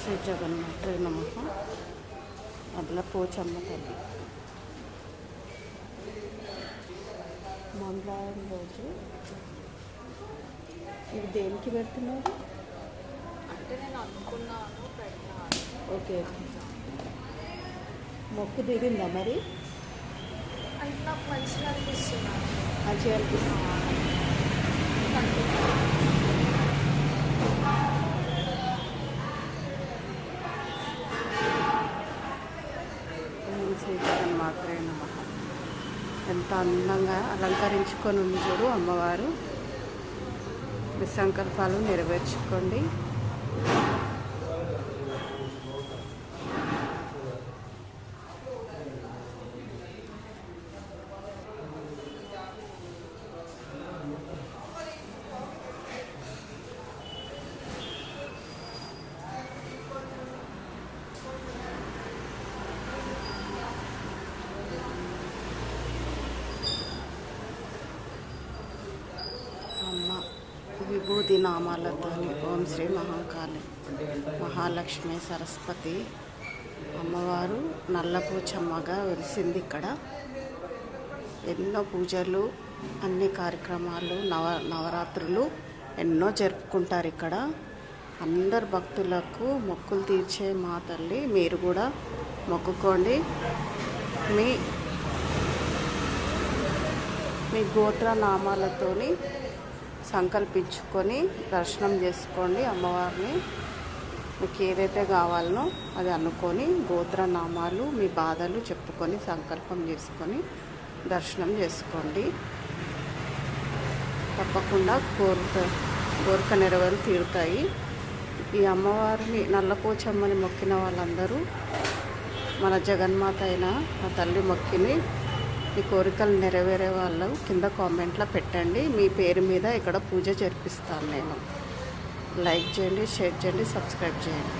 శ్రీ జగన్మాత నమ అట్లా పోచమ్మ తల్లి. మంగళవారం రోజు ఇది దేనికి పెడుతున్నారు? అంటే నేను అనుకున్నాను ఓకే ఓకే. మొక్కు దిగిందా మరి? అంటే నాకు మంచిగా అనిపిస్తున్నాను మంచిగా అనిపిస్తుంది? జగన్మాత్రే నమ. ఎంత అందంగా అలంకరించుకొని ఉంది చూడు అమ్మవారు. మీ సంకల్పాలు నెరవేర్చుకోండి. విభూతి నామాలతోని ఓం శ్రీ మహాకాళి. మహాలక్ష్మి సరస్వతి అమ్మవారు నల్లపూచమ్మగా వెలిసింది ఇక్కడ. ఎన్నో పూజలు అన్ని కార్యక్రమాలు నవ నవరాత్రులు ఎన్నో జరుపుకుంటారు ఇక్కడ. అందరు భక్తులకు మొక్కులు తీర్చే మా తల్లి మీరు కూడా మొక్కుకోండి. మీ మీ గోత్ర నామాలతోని సంకల్పించుకొని దర్శనం చేసుకోండి అమ్మవారిని. మీకు ఏదైతే కావాలనో అది అనుకొని గోత్ర నామాలు మీ బాధలు చెప్పుకొని సంకల్పం చేసుకొని దర్శనం చేసుకోండి. తప్పకుండా కోరిక కోరిక నెరవేరు తీరుతాయి. ఈ అమ్మవారిని నల్లపోచమ్మని మొక్కిన వాళ్ళందరూ మన జగన్మాత అయిన ఆ తల్లి మొక్కిని మీ కోరికలు నెరవేరే వాళ్ళు కింద కామెంట్లో పెట్టండి. మీ పేరు మీద ఇక్కడ పూజ జరిపిస్తాను నేను. లైక్ చేయండి షేర్ చేయండి సబ్స్క్రైబ్ చేయండి.